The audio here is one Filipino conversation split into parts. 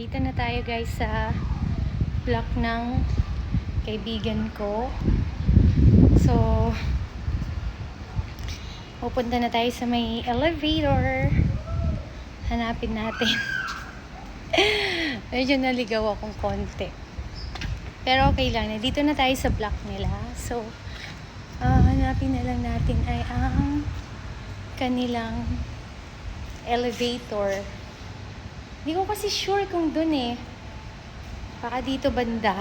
Dito na tayo guys sa block ng kaibigan ko. So, pupunta na tayo sa may elevator. Hanapin natin. Medyo naligaw akong konti. Pero okay lang. Dito na tayo sa block nila. So, ah, hanapin na lang natin ay ang kanilang elevator. Hindi ko kasi sure kung dun eh. Baka dito banda.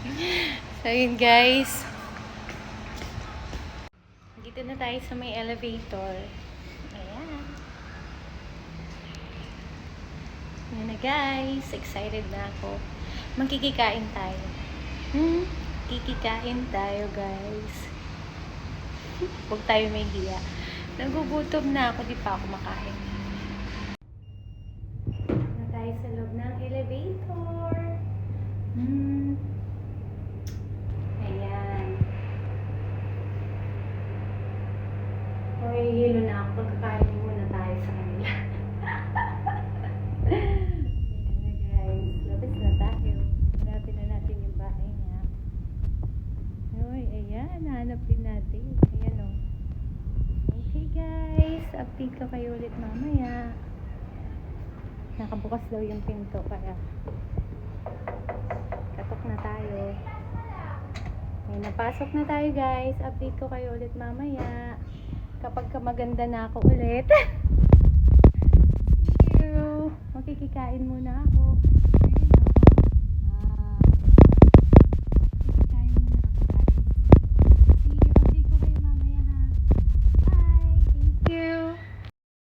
so yun guys. Dito na tayo sa may elevator. Ayan. Yan na guys. Excited na ako. Magkikikain tayo. Hmm? Kikikain tayo guys. Huwag tayo may hiya. Nagugutom na ako, di pa ako makain. Na tayo sa loob ng elevator. Hmm. Ayan. Hoy, hilo na ako. Pagkakain muna tayo sa kanila. Ayan guys. Labas na tayo. Hanapin na natin yung bahay niya. Hoy, ayan. Hanapin natin. Ayan o. Okay guys. Update ko kayo ulit mamaya. Nakabukas daw yung pinto kaya katok na tayo. May napasok na tayo guys. Update ko kayo ulit mamaya. Kapag ka maganda na ako ulit.